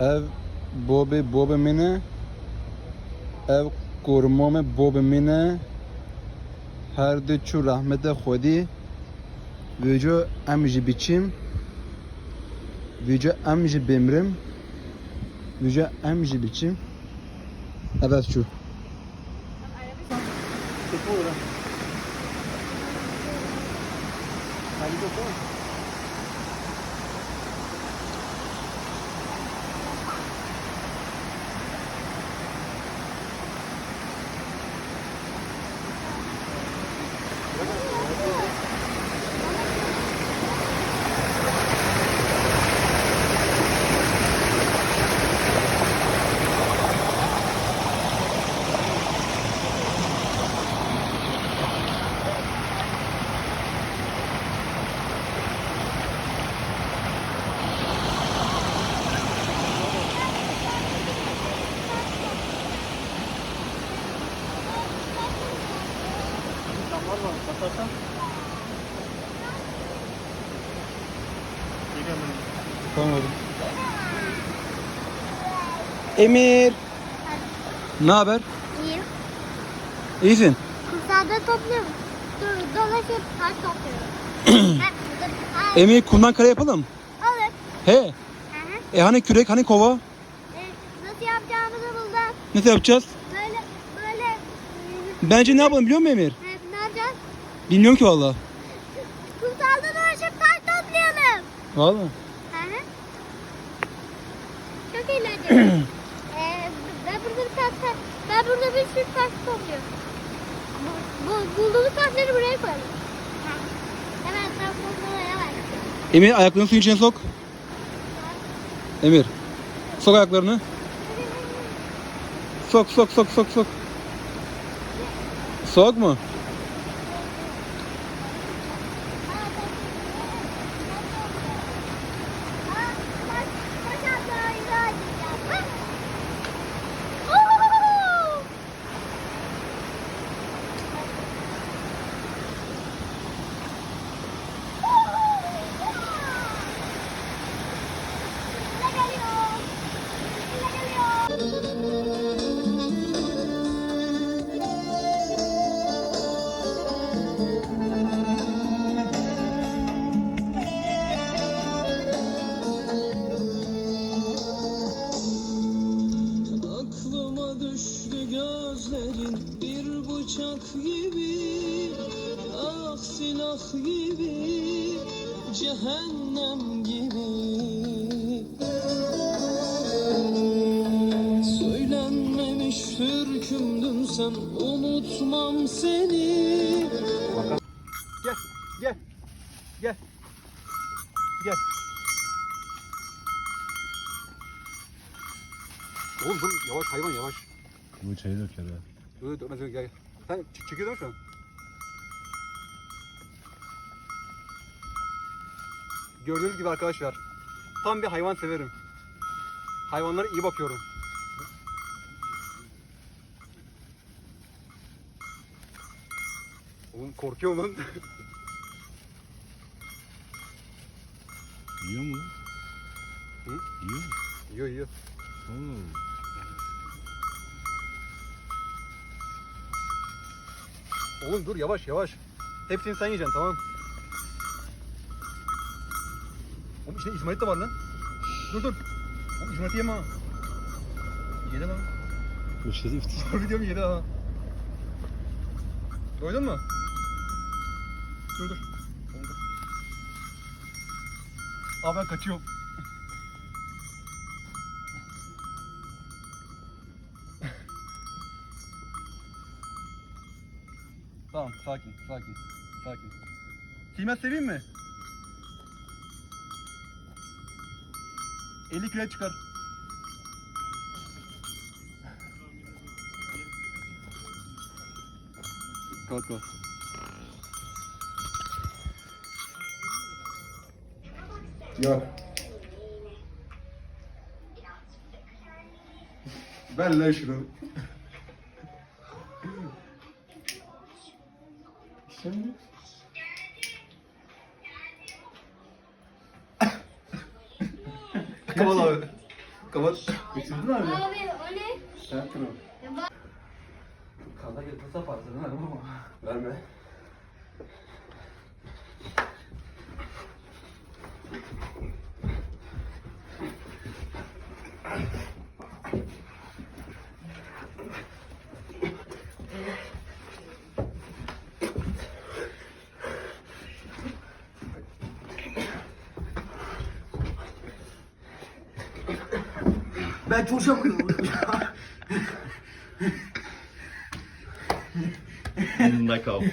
ev bobe bobe mine. Ev kurmame bobe mine. Her de çu rahmete xwedî Vêco em ji biçim. Vêco em bimrim. Vêco em ji biçim. Evet çu Tamam oğlum. Emir. Ne haber? İyiyim. İyisin. Kumsalda topluyorum. Dur, dolaşıp taş topluyorum. Emir kumdan kare yapalım. Olur. He. Hı hı. E hani kürek hani kova? Ee, Nasıl yapacağımızı buldum. Nasıl yapacağız? Böyle, böyle. e, Bence ne yapalım biliyor musun Emir? Yapacağız? Bilmiyorum ki valla. Kumsalda dolaşıp taş toplayalım. Valla. Çok eğlenceli. ee, ben burada bir taş, taş- ben burada bir sürü taş topluyorum. Bu, bu bulduğumuz taşları buraya koyalım. Ha. Hemen taş toplamaya bak. Emir ayaklarını suyun içine sok. Emir. Sok ayaklarını. Sok sok sok sok sok. Soğuk mu? Gözlerin bir bıçak gibi Ah silah gibi cehennem gibi türkümdün sen unutmam seni Gel, gel. Gel. Gel. Oğlum dur yavaş hayvan yavaş. Bu çayı döker ha. Dur dur dur gel. Sen ç- çekiyor şu an? Gördüğünüz gibi arkadaşlar tam bir hayvan severim. Hayvanlara iyi bakıyorum. Oğlum korkuyor lan. Yiyor mu? Hı? Yiyor mu? yiyor yiyor. Allah. Oğlum dur yavaş yavaş. Hepsini sen yiyeceksin tamam. Oğlum içinde İsmail de var lan. Dur dur. Oğlum İsmail yeme ha. Yedi lan. Bitti. Harbi diyorum yedi ha. Doydun mu? Dur dur. Abi ben kaçıyorum. tamam sakin sakin sakin. Kıymet seveyim mi? 50 kilo çıkar. Kalk kalk. Yok. Ver lan şunu. Şimdi. Kapalı abi. Kapat. Bitirdin abi. Abi o ne? Sen bak- Kaza getirse parçalarını vermem ama. Verme. Ben çok şey. Knockout.